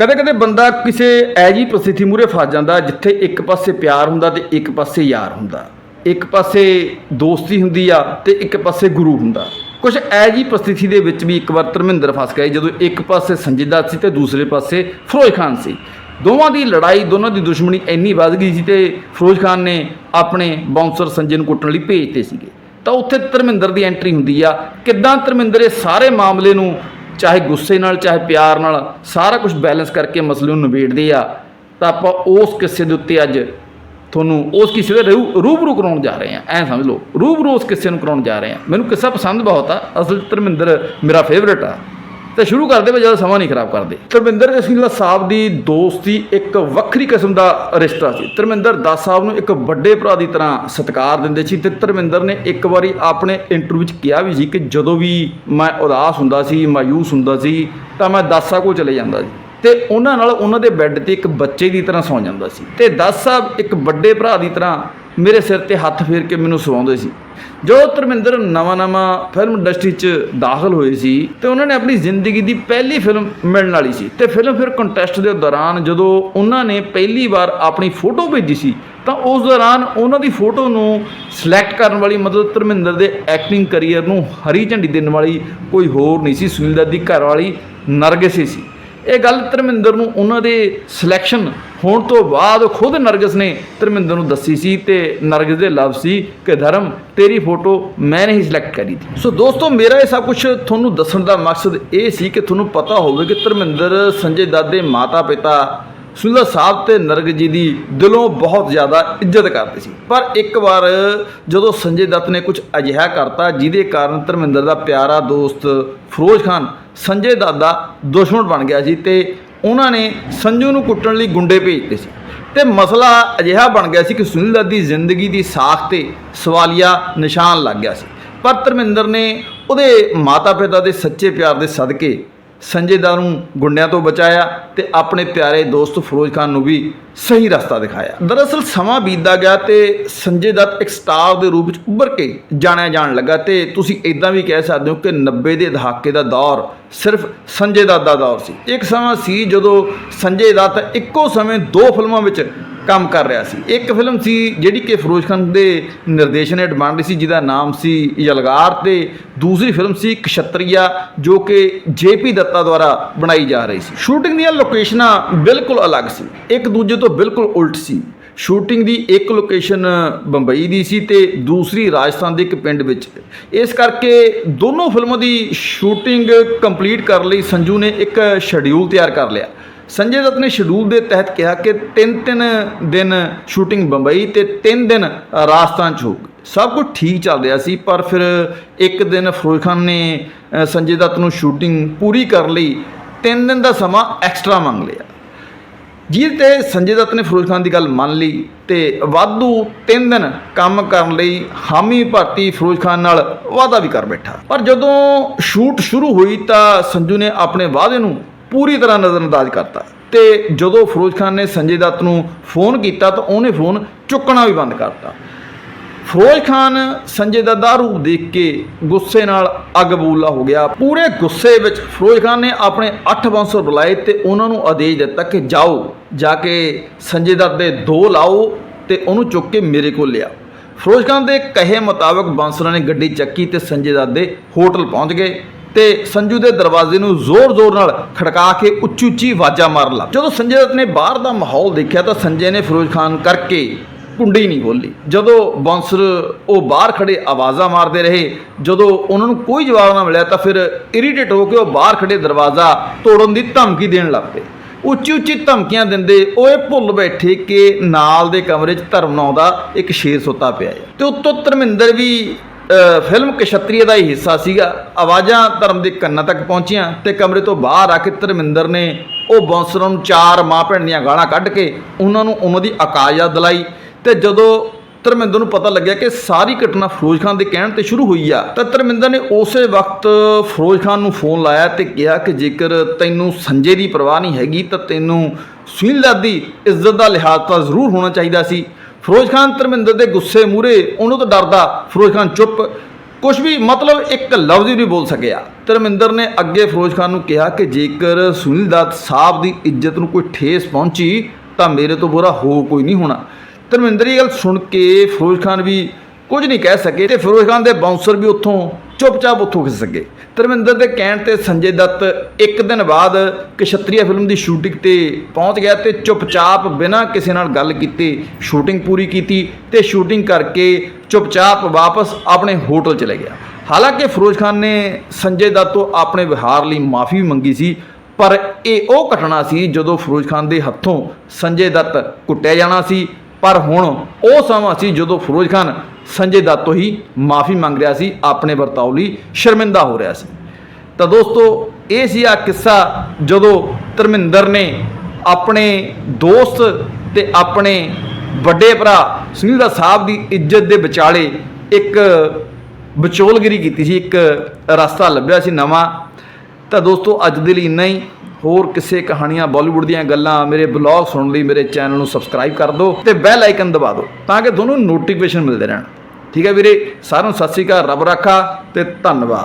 ਕਦੇ ਕਦੇ ਬੰਦਾ ਕਿਸੇ ਐਜੀ ਪ੍ਰਸਥਿਤੀ ਮੂਰੇ ਫਸ ਜਾਂਦਾ ਜਿੱਥੇ ਇੱਕ ਪਾਸੇ ਪਿਆਰ ਹੁੰਦਾ ਤੇ ਇੱਕ ਪਾਸੇ ਯਾਰ ਹੁੰਦਾ। ਇੱਕ ਪਾਸੇ ਦੋਸਤੀ ਹੁੰਦੀ ਆ ਤੇ ਇੱਕ ਪਾਸੇ ਗੁਰੂ ਹੁੰਦਾ। ਕੁਝ ਐਜੀ ਪ੍ਰਸਥਿਤੀ ਦੇ ਵਿੱਚ ਵੀ ਇੱਕ ਵਾਰ ਧਰਮਿੰਦਰ ਫਸ ਗਿਆ ਜਦੋਂ ਇੱਕ ਪਾਸੇ ਸੰਜੇ ਦੱਤ ਸੀ ਤੇ ਦੂਸਰੇ ਪਾਸੇ ਫਿਰੋਜ਼ ਖਾਨ ਸੀ। ਦੋਵਾਂ ਦੀ ਲੜਾਈ, ਦੋਨਾਂ ਦੀ ਦੁਸ਼ਮਣੀ ਇੰਨੀ ਵੱਧ ਗਈ ਸੀ ਤੇ ਫਿਰੋਜ਼ ਖਾਨ ਨੇ ਆਪਣੇ ਬਾਉਂਸਰ ਸੰਜੇ ਨੂੰ ਕੁੱਟਣ ਲਈ ਭੇਜਤੇ ਸੀਗੇ। ਤਾਂ ਉੱਥੇ ਧਰਮਿੰਦਰ ਦੀ ਐਂਟਰੀ ਹੁੰਦੀ ਆ। ਕਿੱਦਾਂ ਧਰਮਿੰਦਰ ਇਹ ਸਾਰੇ ਮਾਮਲੇ ਨੂੰ ਚਾਹੇ ਗੁੱਸੇ ਨਾਲ, ਚਾਹੇ ਪਿਆਰ ਨਾਲ ਸਾਰਾ ਕੁਝ ਬੈਲੈਂਸ ਕਰਕੇ ਮਸਲੇ ਨੂੰ ਨਿਬੇੜਦੇ ਆ, ਤਾਂ ਆਪਾਂ ਉਸ ਕਿੱਸੇ ਦੇ ਉੱਤੇ ਅੱਜ ਤੁਹਾਨੂੰ ਉਸ ਕਿਸੇ ਦੇ ਰੂ- ਰੂਬਰੂ ਕਰਾਉਣ ਜਾ ਰਹੇ ਆ ਐਂ ਸਮਝ ਲਓ, ਰੂਬਰੂ ਉਸ ਕਿੱਸੇ ਨੂੰ ਕਰਾਉਣ ਜਾ ਰਹੇ ਆ ਮੈਨੂੰ ਕਿੱਸਾ ਪਸੰਦ ਬਹੁਤ ਆ। ਅਸਲ ਧਰਮਿੰਦਰ ਮੇਰਾ ਫੇਵਰੇਟ ਆ। ਤੇ ਸ਼ੁਰੂ ਕਰਦੇ ਵੇ ਜ਼ਿਆਦਾ ਸਮਾਂ ਨਹੀਂ ਖਰਾਬ ਕਰਦੇ। ਧਰਮਿੰਦਰ ਸਿੰਘਲਾ ਸਾਹਿਬ ਦੀ ਦੋਸਤੀ ਇੱਕ ਵੱਖਰੀ ਕਿਸਮ ਦਾ ਰਿਸ਼ਤਾ ਸੀ। ਧਰਮਿੰਦਰ ਦਾਸ ਸਾਹਿਬ ਨੂੰ ਇੱਕ ਵੱਡੇ ਭਰਾ ਦੀ ਤਰ੍ਹਾਂ ਸਤਿਕਾਰ ਦਿੰਦੇ ਸੀ ਤੇ ਧਰਮਿੰਦਰ ਨੇ ਇੱਕ ਵਾਰੀ ਆਪਣੇ ਇੰਟਰਵਿਊ 'ਚ ਕਿਹਾ ਵੀ ਸੀ ਕਿ ਜਦੋਂ ਵੀ ਮੈਂ ਉਦਾਸ ਹੁੰਦਾ ਸੀ, ਮਾਯੂਸ ਹੁੰਦਾ ਸੀ, ਤਾਂ ਮੈਂ ਦਾਸਾ ਕੋਲ ਚਲੇ ਜਾਂਦਾ ਸੀ ਤੇ ਉਹਨਾਂ ਨਾਲ ਉਹਨਾਂ ਦੇ ਬੈੱਡ ਤੇ ਇੱਕ ਬੱਚੇ ਦੀ ਤਰ੍ਹਾਂ ਸੌਂ ਜਾਂਦਾ ਸੀ। ਤੇ ਦਾਸ ਸਾਹਿਬ ਇੱਕ ਵੱਡੇ ਭਰਾ ਦੀ ਤਰ੍ਹਾਂ ਮੇਰੇ ਸਿਰ ਤੇ ਹੱਥ ਫੇਰ ਕੇ ਮੈਨੂੰ ਸਵਾਉਂਦੇ ਸੀ। ਜਦੋਂ ਧਰਮਿੰਦਰ ਨਵਾਂ-ਨਵਾਂ ਫਿਲਮ ਇੰਡਸਟਰੀ 'ਚ ਦਾਖਲ ਹੋਏ ਸੀ, ਤੇ ਉਹਨਾਂ ਨੇ ਆਪਣੀ ਜ਼ਿੰਦਗੀ ਦੀ ਪਹਿਲੀ ਫਿਲਮ ਮਿਲਣ ਵਾਲੀ ਸੀ। ਤੇ ਫਿਲਮ ਫਿਰ ਕੰਟੈਸਟ ਦੇ ਦੌਰਾਨ ਜਦੋਂ ਉਹਨਾਂ ਨੇ ਪਹਿਲੀ ਵਾਰ ਆਪਣੀ ਫੋਟੋ ਭੇਜੀ ਸੀ, ਤਾਂ ਉਸ ਦੌਰਾਨ ਉਹਨਾਂ ਦੀ ਫੋਟੋ ਨੂੰ ਸਿਲੈਕਟ ਕਰਨ ਵਾਲੀ ਮਤਲਬ ਧਰਮਿੰਦਰ ਦੇ ਐਕਟਿੰਗ ਕੈਰੀਅਰ ਨੂੰ ਹਰੀ ਝੰਡੀ ਦੇਣ ਵਾਲੀ ਕੋਈ ਹੋਰ ਨਹੀਂ ਸੀ। ਸੁਨੀਲ ਦੱਤ ਦੀ ਘਰ ਵਾਲੀ ਨਰਗਿਸ ਸੀ। ਇਹ ਗੱਲ ਧਰਮਿੰਦਰ ਨੂੰ ਉਹਨਾਂ ਦੇ ਸਿਲੈਕਸ਼ਨ ਹੋਣ ਤੋਂ ਬਾਅਦ ਖੁਦ ਨਰਗਸ ਨੇ ਧਰਮਿੰਦਰ ਨੂੰ ਦੱਸੀ ਸੀ ਤੇ ਨਰਗਸ ਦੇ ਲਵ ਸੀ ਕਿ ਧਰਮ, ਤੇਰੀ ਫੋਟੋ ਮੈਂ ਨਹੀਂ ਸਿਲੈਕਟ ਕਰੀ ਸੀ। ਸੋ ਦੋਸਤੋ, ਮੇਰਾ ਇਹ ਸਭ ਕੁਝ ਤੁਹਾਨੂੰ ਦੱਸਣ ਦਾ ਮਕਸਦ ਇਹ ਸੀ ਕਿ ਤੁਹਾਨੂੰ ਪਤਾ ਹੋਵੇ ਕਿ ਧਰਮਿੰਦਰ ਸੰਜੇ ਦੱਤ ਦੇ ਮਾਤਾ ਪਿਤਾ ਸੁਨੀਲ ਸਾਹਿਬ ਤੇ ਨਰਗ ਜੀ ਦੀ ਦਿਲੋਂ ਬਹੁਤ ਜ਼ਿਆਦਾ ਇੱਜ਼ਤ ਕਰਦੇ ਸੀ। ਪਰ ਇੱਕ ਵਾਰ ਜਦੋਂ ਸੰਜੇ ਦੱਤ ਨੇ ਕੁਝ ਅਜਿਹਾ ਕਰਤਾ ਜਿਹਦੇ ਕਾਰਨ ਧਰਮਿੰਦਰ ਦਾ ਪਿਆਰਾ ਦੋਸਤ ਫਿਰੋਜ਼ ਖਾਨ ਸੰਜੇ ਦੱਤ ਦਾ ਦੁਸ਼ਮਣ ਬਣ ਗਿਆ ਸੀ ਤੇ ਉਹਨਾਂ ਨੇ ਸੰਜੂ ਨੂੰ ਕੁੱਟਣ ਲਈ ਗੁੰਡੇ ਭੇਜਦੇ ਸੀ। ਤੇ ਮਸਲਾ ਅਜਿਹਾ ਬਣ ਗਿਆ ਸੀ ਕਿ ਸੁਨੀਲ ਦੱਤ ਦੀ ਜ਼ਿੰਦਗੀ ਦੀ ਸਾਖ ਤੇ ਸਵਾਲੀਆ ਨਿਸ਼ਾਨ ਲੱਗ ਗਿਆ ਸੀ। ਪਰ ਧਰਮਿੰਦਰ ਨੇ ਉਹਦੇ ਮਾਤਾ-ਪਿਤਾ ਦੇ ਸੱਚੇ ਪਿਆਰ ਦੇ ਸਦਕੇ ਸੰਜੇ ਦਾ ਨੂੰ ਗੁੰਡਿਆਂ ਤੋਂ ਬਚਾਇਆ ਤੇ ਆਪਣੇ ਪਿਆਰੇ ਦੋਸਤ ਫਿਰੋਜ਼ ਖਾਨ ਨੂੰ ਵੀ ਸਹੀ ਰਸਤਾ ਦਿਖਾਇਆ। ਦਰਅਸਲ ਸਮਾਂ ਬੀਤਦਾ ਗਿਆ ਤੇ ਸੰਜੇ ਦੱਤ ਇੱਕ ਸਟਾਰ ਦੇ ਰੂਪ ਵਿੱਚ ਉੱਭਰ ਕੇ ਜਾਣਿਆ ਜਾਣ ਲੱਗਾ ਤੇ ਤੁਸੀਂ ਇਦਾਂ ਵੀ ਕਹਿ ਸਕਦੇ ਹੋ ਕਿ 90 ਦੇ ਦਹਾਕੇ ਦਾ ਦੌਰ ਸਿਰਫ ਸੰਜੇ ਦੱਤ ਦਾ ਦੌਰ ਸੀ। ਇੱਕ ਸਮਾਂ ਸੀ ਜਦੋਂ ਸੰਜੇ ਦੱਤ ਇੱਕੋ ਸਮੇਂ ਦੋ ਫਿਲਮਾਂ ਵਿੱਚ ਕੰਮ ਕਰ ਰਿਹਾ ਸੀ। ਇੱਕ ਫਿਲਮ ਸੀ ਜਿਹੜੀ ਕਿ ਫਿਰੋਜ਼ ਖਾਨ ਦੇ ਨਿਰਦੇਸ਼ਨ ਹੇਠ ਬਣ ਰਹੀ ਸੀ, ਜਿਹਦਾ ਨਾਮ ਸੀ ਯਲਗਾਰ ਤੇ ਦੂਸਰੀ ਫਿਲਮ ਸੀ ਕਸ਼ਤਰੀਆ, ਜੋ ਕਿ ਜੇਪੀ ਦੱਤਾ ਦੁਆਰਾ ਬਣਾਈ ਜਾ ਰਹੀ ਸੀ। ਸ਼ੂਟਿੰਗ ਦੀਆਂ ਲੋਕੇਸ਼ਨਾਂ ਬਿਲਕੁਲ ਅਲੱਗ ਸੀ। ਇੱਕ ਦੂਜੇ ਤੋਂ ਬਿਲਕੁਲ ਉਲਟ ਸੀ। ਸ਼ੂਟਿੰਗ ਦੀ ਇੱਕ ਲੋਕੇਸ਼ਨ ਬੰਬਈ ਦੀ ਸੀ ਤੇ ਦੂਸਰੀ ਰਾਜਸਥਾਨ ਦੇ ਇੱਕ ਪਿੰਡ ਵਿੱਚ। ਇਸ ਕਰਕੇ ਦੋਨੋਂ ਫਿਲਮਾਂ ਦੀ ਸ਼ੂਟਿੰਗ ਕੰਪਲੀਟ ਕਰਨ ਲਈ ਸੰਜੂ ਨੇ ਇੱਕ ਸ਼ੈਡਿਊਲ ਤਿਆਰ ਕਰ ਲਿਆ। ਸੰਜੇ ਦੱਤ ਨੇ ਸ਼ਡਿਊਲ ਦੇ ਤਹਿਤ ਕਿਹਾ ਕਿ ਤਿੰਨ ਤਿੰਨ ਦਿਨ ਸ਼ੂਟਿੰਗ ਬੰਬਈ ਤੇ ਤਿੰਨ ਦਿਨ ਰਾਜਸਥਾਨ ਚ ਹੋਊਗੀ। ਸਭ ਕੁਝ ਠੀਕ ਚੱਲ ਰਿਹਾ ਸੀ, ਪਰ ਫਿਰ ਇੱਕ ਦਿਨ ਫਿਰੋਜ਼ ਖਾਨ ਨੇ ਸੰਜੇ ਦੱਤ ਨੂੰ ਸ਼ੂਟਿੰਗ ਪੂਰੀ ਕਰਨ ਲਈ, ਤਿੰਨ ਦਿਨ ਦਾ ਸਮਾਂ ਐਕਸਟਰਾ ਮੰਗ ਲਿਆ। ਜਿਹਦੇ ਤੇ ਸੰਜੇ ਦੱਤ ਨੇ ਫਿਰੋਜ਼ ਖਾਨ ਦੀ ਗੱਲ ਮੰਨ ਲਈ ਤੇ ਵਾਧੂ 3 ਦਿਨ ਕੰਮ ਕਰਨ ਲਈ ਹਾਮੀ ਭਰਤੀ ਫਿਰੋਜ਼ ਖਾਨ ਨਾਲ ਵਾਅਦਾ ਵੀ ਕਰ ਬੈਠਾ। ਪਰ ਜਦੋਂ ਸ਼ੂਟ ਸ਼ੁਰੂ ਹੋਈ ਤਾਂ ਸੰਜੂ ਨੇ ਆਪਣੇ ਵਾਅਦੇ ਨੂੰ ਪੂਰੀ ਤਰ੍ਹਾਂ ਨਜ਼ਰਅੰਦਾਜ਼ ਕਰਤਾ। ਤੇ ਜਦੋਂ ਫਿਰੋਜ਼ ਖਾਨ ਨੇ ਸੰਜੇ ਦੱਤ ਨੂੰ ਫੋਨ ਕੀਤਾ ਤਾਂ ਉਹਨੇ ਫੋਨ ਚੁੱਕਣਾ ਵੀ ਬੰਦ ਕਰਤਾ। ਫਿਰੋਜ਼ ਖਾਨ ਸੰਜੇ ਦੱਤ ਦਾ ਰੂਪ ਦੇਖ ਕੇ ਗੁੱਸੇ ਨਾਲ ਅੱਗ ਬੂਲਾ ਹੋ ਗਿਆ। ਪੂਰੇ ਗੁੱਸੇ ਵਿੱਚ ਫਿਰੋਜ਼ ਖਾਨ ਨੇ ਆਪਣੇ 8 ਬਾਂਸਰ ਬੁਲਾਏ ਤੇ ਉਹਨਾਂ ਨੂੰ ਆਦੇਸ਼ ਦਿੱਤਾ ਕਿ ਜਾਓ, ਜਾ ਕੇ ਸੰਜੇ ਦੱਤ ਦੇ ਦੋ ਲਾਓ ਤੇ ਉਹਨੂੰ ਚੁੱਕ ਕੇ ਮੇਰੇ ਕੋਲ ਲਿਆਓ। ਫਿਰੋਜ਼ ਖਾਨ ਦੇ ਕਹੇ ਮੁਤਾਬਕ ਬਾਂਸਰਾਂ ਨੇ ਗੱਡੀ ਚੱਕੀ ਤੇ ਸੰਜੇ ਦੱਤ ਦੇ ਹੋਟਲ ਪਹੁੰਚ ਗਏ। ਤੇ ਸੰਜੂ ਦੇ ਦਰਵਾਜ਼ੇ ਨੂੰ ਜ਼ੋਰ-ਜ਼ੋਰ ਨਾਲ ਖੜਕਾ ਕੇ ਉੱਚੀ-ਉੱਚੀ ਆਵਾਜ਼ਾਂ ਮਾਰਨ ਲੱਗ। ਜਦੋਂ ਸੰਜੇ ਦੱਤ ਨੇ ਬਾਹਰ ਦਾ ਮਾਹੌਲ ਦੇਖਿਆ ਤਾਂ ਸੰਜੇ ਨੇ ਫਿਰੋਜ਼ ਖਾਨ ਕਰਕੇ ਕੁੰਡੀ ਨਹੀਂ ਬੋਲੀ ਜਦੋਂ ਬਾਂਸਰ ਉਹ ਬਾਹਰ ਖੜੇ ਆਵਾਜ਼ਾਂ ਮਾਰਦੇ ਰਹੇ, ਜਦੋਂ ਉਹਨਾਂ ਨੂੰ ਕੋਈ ਜਵਾਬ ਨਾ ਮਿਲਿਆ ਤਾਂ ਫਿਰ ਇਰੀਟੇਟ ਹੋ ਕੇ ਉਹ ਬਾਹਰ ਖੜੇ ਦਰਵਾਜ਼ਾ ਤੋੜਨ ਦੀ ਧਮਕੀ ਦੇਣ ਲੱਗ ਪਏ। ਉੱਚੀ ਉੱਚੀ ਧਮਕੀਆਂ ਦਿੰਦੇ ਉਹ ਇਹ ਭੁੱਲ ਬੈਠੇ ਕਿ ਨਾਲ ਦੇ ਕਮਰੇ 'ਚ ਧਰਮ ਦਾ ਇੱਕ ਸ਼ੇਰ ਸੁੱਤਾ ਪਿਆ ਹੈ ਤੇ ਉੱਤੋਂ ਧਰਮਿੰਦਰ ਵੀ ਫਿਲਮ ਕਸ਼ਤਰੀਏ ਦਾ ਹੀ ਹਿੱਸਾ ਸੀਗਾ। ਆਵਾਜ਼ਾਂ ਧਰਮ ਦੇ ਕੰਨਾਂ ਤੱਕ ਪਹੁੰਚੀਆਂ ਤੇ ਕਮਰੇ ਤੋਂ ਬਾਹਰ ਆ ਕੇ ਧਰਮਿੰਦਰ ਨੇ ਉਹ ਬਾਂਸਰਾਂ ਨੂੰ ਚਾਰ ਮਾਂ ਭੈਣ ਦੀਆਂ ਗਾਲਾਂ ਕੱਢ ਕੇ ਉਹਨਾਂ ਨੂੰ ਉਹਨਾਂ ਦੀ ਅਕਾਇਆ ਦਿਲਾਈ ਤੇ ਜਦੋਂ ਧਰਮਿੰਦਰ ਨੂੰ ਪਤਾ ਲੱਗਿਆ ਕਿ ਸਾਰੀ ਘਟਨਾ ਫਿਰੋਜ਼ ਖਾਨ ਦੇ ਕਹਿਣ ਤੇ ਸ਼ੁਰੂ ਹੋਈ ਆ, ਤਾਂ ਧਰਮਿੰਦਰ ਨੇ ਉਸੇ ਵਕਤ ਫਿਰੋਜ਼ ਖਾਨ ਨੂੰ ਫੋਨ ਲਾਇਆ ਤੇ ਕਿਹਾ ਕਿ ਜੇਕਰ ਤੈਨੂੰ ਸੰਜੇ ਦੀ ਪਰਵਾਹ ਨਹੀਂ ਹੈਗੀ ਤਾਂ ਤੈਨੂੰ ਸੁਨੀਲ ਦੱਤ ਇੱਜ਼ਤ ਦਾ ਲਿਹਾਜ਼ ਤਾਂ ਜ਼ਰੂਰ ਹੋਣਾ ਚਾਹੀਦਾ ਸੀ। ਫਿਰੋਜ਼ ਖਾਨ, ਧਰਮਿੰਦਰ ਦੇ ਗੁੱਸੇ ਮੂਰੇ ਉਹਨੂੰ ਤਾਂ ਡਰਦਾ ਫਿਰੋਜ਼ ਖਾਨ ਚੁੱਪ। ਕੁਝ ਵੀ ਮਤਲਬ ਇੱਕ ਲਫ਼ਜ਼ ਵੀ ਨਹੀਂ ਬੋਲ ਸਕਿਆ। ਧਰਮਿੰਦਰ ਨੇ ਅੱਗੇ ਫਿਰੋਜ਼ ਖਾਨ ਨੂੰ ਕਿਹਾ ਕਿ ਜੇਕਰ ਸੁਨੀਲ ਦੱਤ ਸਾਹਿਬ ਦੀ ਇੱਜ਼ਤ ਨੂੰ ਕੋਈ ਠੇਸ ਪਹੁੰਚੀ ਤਾਂ ਮੇਰੇ ਤੋਂ ਬੁਰਾ ਹੋ ਕੋਈ ਨਹੀਂ ਹੋਣਾ। ਧਰਮਿੰਦਰ, ਇਹ ਗੱਲ ਸੁਣ ਕੇ ਫਿਰੋਜ਼ ਖਾਨ ਵੀ ਕੁਝ ਨਹੀਂ ਕਹਿ ਸਕੇ ਤੇ ਫਿਰੋਜ਼ ਖਾਨ ਦੇ ਬਾਉਂਸਰ ਵੀ ਉੱਥੋਂ ਚੁੱਪਚਾਪ ਉੱਥੋਂ ਖਿਸ ਸਕੇ ਧਰਮਿੰਦਰ ਦੇ ਕਹਿਣ ਤੇ ਸੰਜੇ ਦੱਤ ਇੱਕ ਦਿਨ ਬਾਅਦ ਕਸ਼ਤਰੀਆ ਫਿਲਮ ਦੀ ਸ਼ੂਟਿੰਗ ਤੇ ਪਹੁੰਚ ਗਿਆ ਤੇ ਚੁੱਪਚਾਪ ਬਿਨਾਂ ਕਿਸੇ ਨਾਲ ਗੱਲ ਕੀਤੇ ਸ਼ੂਟਿੰਗ ਪੂਰੀ ਕੀਤੀ ਤੇ ਸ਼ੂਟਿੰਗ ਕਰਕੇ ਚੁੱਪਚਾਪ ਵਾਪਸ ਆਪਣੇ ਹੋਟਲ ਚਲੇ ਗਿਆ। ਹਾਲਾਂਕਿ ਫਿਰੋਜ਼ ਖਾਨ ਨੇ ਸੰਜੇ ਦੱਤ ਤੋਂ ਆਪਣੇ ਵਿਹਾਰ ਲਈ ਮਾਫੀ ਵੀ ਮੰਗੀ ਸੀ, ਪਰ ਇਹ ਉਹ ਘਟਨਾ ਸੀ ਜਦੋਂ ਫਿਰੋਜ਼ ਖਾਨ ਦੇ ਹੱਥੋਂ ਸੰਜੇ ਦੱਤ ਕੁੱਟਿਆ ਜਾਣਾ ਸੀ ਪਰ ਹੁਣ ਉਹ ਸਮਾਂ ਸੀ ਜਦੋਂ ਫਿਰੋਜ਼ ਖਾਨ ਸੰਜੇ ਦੱਤ ਤੋਂ ਹੀ ਮਾਫੀ ਮੰਗ ਰਿਹਾ ਸੀ, ਆਪਣੇ ਵਰਤਾਓ ਲਈ ਸ਼ਰਮਿੰਦਾ ਹੋ ਰਿਹਾ ਸੀ। ਤਾਂ ਦੋਸਤੋ, ਇਹ ਸੀ ਆ ਕਿੱਸਾ ਜਦੋਂ ਧਰਮਿੰਦਰ ਨੇ ਆਪਣੇ ਦੋਸਤ ਤੇ ਆਪਣੇ ਵੱਡੇ ਭਰਾ ਸੁਨੀਲ ਦਾ ਸਾਹਿਬ ਦੀ ਇੱਜ਼ਤ ਦੇ ਵਿਚਾਲੇ ਇੱਕ ਵਿਚੋਲਗਿਰੀ ਕੀਤੀ ਸੀ, ਇੱਕ ਰਸਤਾ ਲੱਭਿਆ ਸੀ ਨਵਾਂ। ਤਾਂ ਦੋਸਤੋ, ਅੱਜ ਦੇ ਲਈ ਇੰਨਾ ਹੀ। ਹੋਰ ਕਿਸੇ ਕਹਾਣੀਆਂ ਬਾਲੀਵੁੱਡ ਦੀਆਂ ਗੱਲਾਂ ਮੇਰੇ ਬਲੌਗ ਸੁਣਨ ਲਈ ਮੇਰੇ ਚੈਨਲ ਨੂੰ ਸਬਸਕ੍ਰਾਈਬ ਕਰ ਦਿਓ ਤੇ ਬੈਲ ਆਈਕਨ ਦਬਾ ਦਿਓ ਤਾਂ ਕਿ ਤੁਹਾਨੂੰ ਨੋਟੀਫਿਕੇਸ਼ਨ ਮਿਲਦੇ ਰਹਿਣ। ਠੀਕ ਹੈ ਵੀਰੇ, ਸਾਰਿਆਂ ਨੂੰ ਸਤਿ ਸ਼੍ਰੀ ਅਕਾਲ, ਰੱਬ ਰਾਖਾ ਤੇ ਧੰਨਵਾਦ।